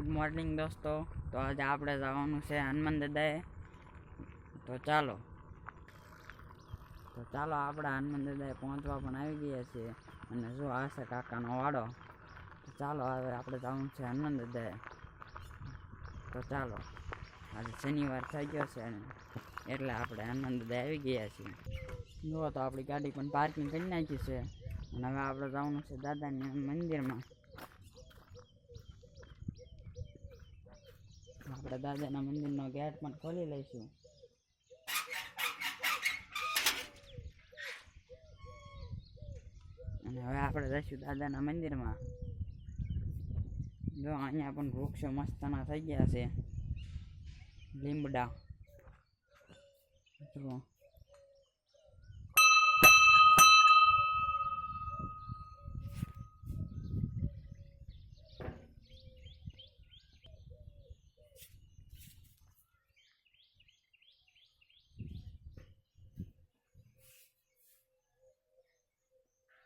Good morning દોસ્તો. તો આજે આપણે જવાનું છે હનુમાન દાદાએ. તો ચાલો. તો ચાલો આપણે હનુમાન દાદાએ પહોંચવા પણ આવી ગયા છીએ. અને જો આ છે કાકાનો વાડો. તો ચાલો હવે આપણે જવાનું છે હનુમાન દાદાએ. તો ચાલો. આજે શનિવાર થઈ ગયો છે એટલે આપણે હનુમાન દાદા આવી ગયા છીએ. જુઓ તો આપણી ગાડી પણ પાર્કિંગ કરી નાખી છે. અને હવે આપણે જવાનું છે દાદાની મંદિરમાં. આપણે દાદાના મંદિરનો ગેટ પણ ખોલી લઈશું. અને હવે આપણે જઈશું દાદાના મંદિરમાં. જો અહીંયા પણ વૃક્ષો મસ્તના થઈ ગયા છે. લીમડા. જુઓ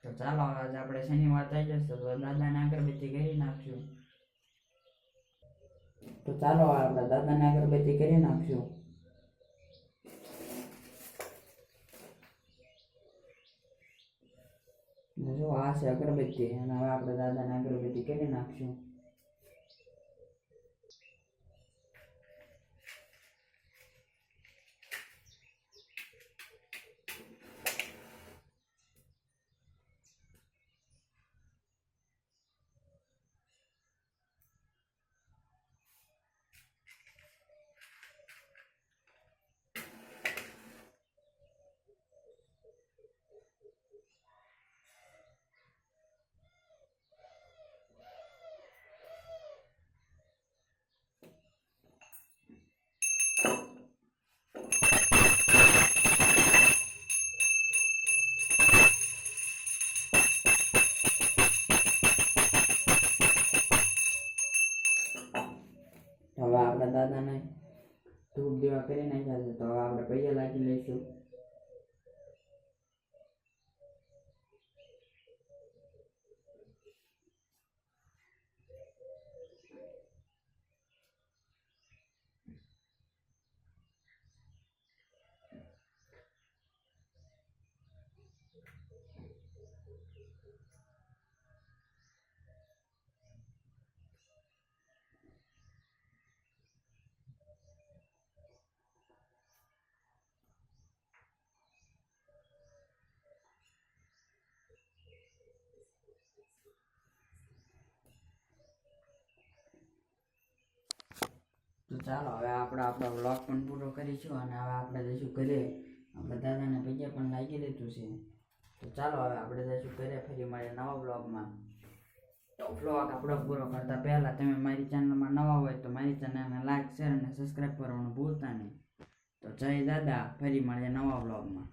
તો ચાલો આજે આપણે શનિવાર થઈ જશે તો દાદાને અગરબત્તી કરી નાખશું તો ચાલો આપણે દાદાને અગરબત્તી કરી નાખશું જો આ છે અગરબત્તી, અને હવે આપણે દાદાને અગરબત્તી કરી નાખશું. હવે આપણા દાદાને ધૂપ દેવા કરી નાખ્યા છે તો હવે આપણે પૈસા લાગી લઈશું. તો ચાલો, હવે આપણે આપણો વ્લોગ પણ પૂરો કરીશું અને હવે આપણે જઈશું ઘરે. આપણે દાદાને પૈસા પણ લાગી લીધું છે. તો ચાલો, હવે આપણે જઈશું ઘરે ફરી મારે નવા બ્લોગમાં તો બ્લોગ આપણો પૂરો કરતા પહેલાં તમે મારી ચેનલમાં નવા હોય તો મારી ચેનલને લાઈક શેર અને સબસ્ક્રાઈબ કરવાનું ભૂલતા નહીં. તો જય દાદા, ફરી મળીએ નવા બ્લોગમાં